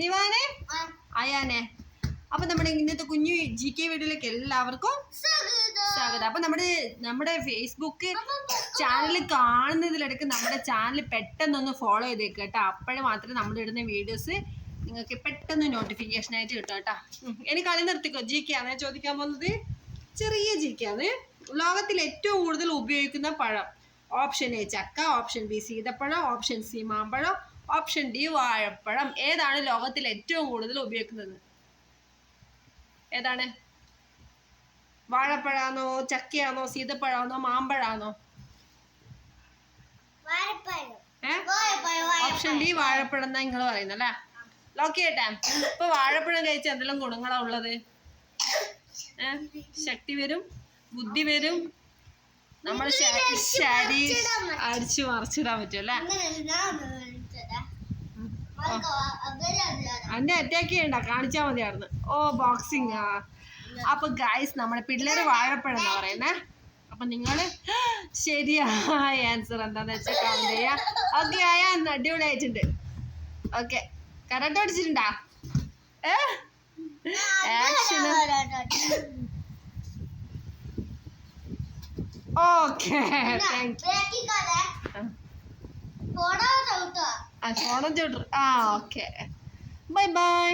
നിവാനെ അയാനെ. അപ്പൊ നമ്മുടെ ഇന്നത്തെ കുഞ്ഞു ജി കെ വീഡിയോയിലേക്ക് എല്ലാവർക്കും സ്വാഗതം. അപ്പൊ നമ്മുടെ നമ്മുടെ ഫേസ്ബുക്ക് ചാനൽ കാണുന്നതിലിടക്ക് നമ്മുടെ ചാനൽ പെട്ടെന്നൊന്ന് ഫോളോ ചെയ്തേക്ക് കേട്ടോ. അപ്പോഴേ മാത്രമേ നമ്മൾ ഇടുന്ന വീഡിയോസ് നിങ്ങൾക്ക് പെട്ടെന്ന് നോട്ടിഫിക്കേഷൻ ആയിട്ട് കിട്ടും കേട്ടോ. എനിക്ക് കളി നിർത്തിക്കോ. ജി കെ ആണ്? ചോദിക്കാൻ പോകുന്നത് ചെറിയ ജി കെ ആണ്. ലോകത്തിൽ ഏറ്റവും കൂടുതൽ ഉപയോഗിക്കുന്ന പഴം. ഓപ്ഷൻ എ ചക്ക ഓപ്ഷൻ ബി സീതപ്പഴം ഓപ്ഷൻ സി മാമ്പഴം ഓപ്ഷൻ ഡി വാഴപ്പഴം. ഏതാണ് ലോകത്തിൽ ഏറ്റവും കൂടുതൽ ഉപയോഗിക്കുന്നത്? ഏതാണ്? വാഴപ്പഴാണോ ചക്കയാണോ സീതപ്പഴാണോ മാമ്പഴാണോ? ഓപ്ഷൻ ഡി വാഴപ്പഴം എന്നാ നിങ്ങൾ പറയുന്നത് അല്ലേ? ലോക്കിയേട്ടാ ഇപ്പൊ വാഴപ്പഴം കഴിച്ച എന്തെല്ലാം ഗുണങ്ങളാ ഉള്ളത്? ശക്തി വരും ബുദ്ധി വരും. നമ്മുടെ ശരീരം അടിച്ചു മറിച്ചിടാൻ പറ്റും. അല്ലേ? അന്നെ അറ്റാക്ക് ചെയ്യണ്ട കാണിച്ചാ മതിയായിരുന്നു. ഓ ബോക്സിങ് ആ. അപ്പൊ ഗൈസ് നമ്മുടെ പിള്ളേര് വാഴപ്പഴം എന്നാ പറയുന്നേ. അപ്പൊ നിങ്ങൾ ശരിയായ ആൻസർ എന്താന്ന് വെച്ചാൽ കമന്റ് ചെയ്യാ. ഓക്കെ ആയാ അടിപൊളി ആയിട്ടുണ്ട് ഓക്കെ കറണ്ട് അടിച്ചിട്ടുണ്ടാ ഏ? ആക്ഷന് ഓക്കെ താങ്ക് യു ആ ചോട്ടു ആ ഓക്കെ. Bye bye.